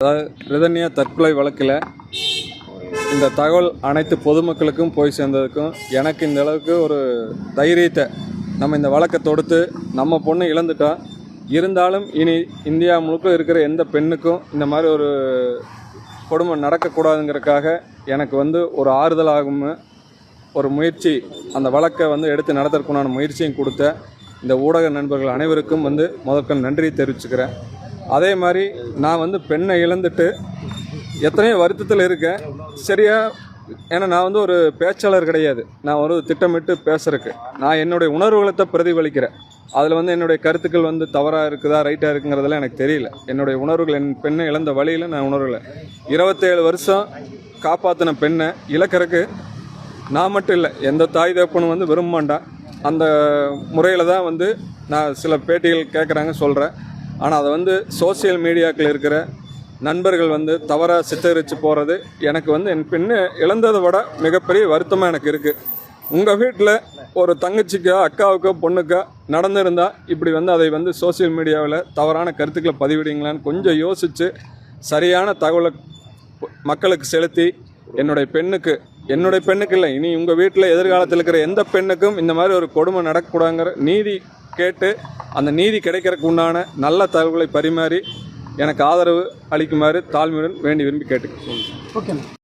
அதாவது ரிதன்யா தற்கொலை வழக்கில் இந்த தகவல் அனைத்து பொதுமக்களுக்கும் போய் சேர்ந்ததுக்கும் எனக்கு இந்த அளவுக்கு ஒரு தைரியத்தை நம்ம இந்த வழக்கை தொடுத்து நம்ம பொண்ணு இழந்துட்டோம் இருந்தாலும் இனி இந்தியா முழுக்க இருக்கிற எந்த பெண்ணுக்கும் இந்த மாதிரி ஒரு கொடுமை நடக்கக்கூடாதுங்கிறதுக்காக எனக்கு வந்து ஒரு ஆறுதலாகும் ஒரு முயற்சி அந்த வழக்கை வந்து எடுத்து நடத்துறதுக்குண்டான முயற்சியும் கொடுத்த இந்த ஊடக நண்பர்கள் அனைவருக்கும் வந்து முதற்கண் நன்றியை தெரிவிச்சுக்கிறேன். அதே மாதிரி நான் வந்து பெண்ணை இழந்துட்டு எத்தனையோ வருத்தத்தில் இருக்கேன். சரியா ஏன்னா நான் வந்து ஒரு பேச்சாளர் கிடையாது. நான் ஒரு திட்டமிட்டு பேசுறதுக்கு. நான் என்னுடைய உணர்வுகளை தான் பிரதிபலிக்கிறேன். அதில் வந்து என்னுடைய கருத்துக்கள் வந்து தவறாக இருக்குதா ரைட்டாக இருக்குங்கிறதெல்லாம் எனக்கு தெரியல. என்னுடைய உணர்வுகள் என் பெண்ணை இழந்த வழியில் நான் உணர்வுகளை இருபத்தேழு வருஷம் காப்பாற்றின பெண்ணை இழக்கறக்கு நான் மட்டும் இல்லை எந்த தாய் தகப்பனும் வந்து விரும்ப மாட்டான். அந்த முறையில் தான் வந்து நான் சில பேட்டிகள் கேட்குறாங்க சொல்கிறேன் ஆனால் அதை வந்து சோஷியல் மீடியாக்கள் இருக்கிற நண்பர்கள் வந்து தவறாக சித்தரித்து போகிறது எனக்கு வந்து என் பெண்ணு இழந்ததை விட மிகப்பெரிய வருத்தமாக எனக்கு இருக்குது உங்கள் வீட்டில் ஒரு தங்கச்சிக்கோ அக்காவுக்கோ பொண்ணுக்கோ நடந்திருந்தால் இப்படி வந்து அதை வந்து சோஷியல் மீடியாவில் தவறான கருத்துக்களை பதிவிடுங்களான்னு கொஞ்சம் யோசித்து சரியான தகவலை மக்களுக்கு செலுத்தி என்னுடைய பெண்ணுக்கு என்னுடைய பெண்ணுக்கு இல்லை இனி உங்கள் வீட்டில் எதிர்காலத்தில் இருக்கிற எந்த பெண்ணுக்கும் இந்த மாதிரி ஒரு கொடுமை நடக்கக்கூடாங்கிற நீதி கேட்டு அந்த நீதி கிடைக்கிறதுக்கு உண்டான நல்ல தகவல்களை பரிமாறி எனக்கு ஆதரவு அளிக்குமாறு தாழ்மையுடன் வேண்டி விரும்பி கேட்டுக்கொள்கிறேன் ஓகே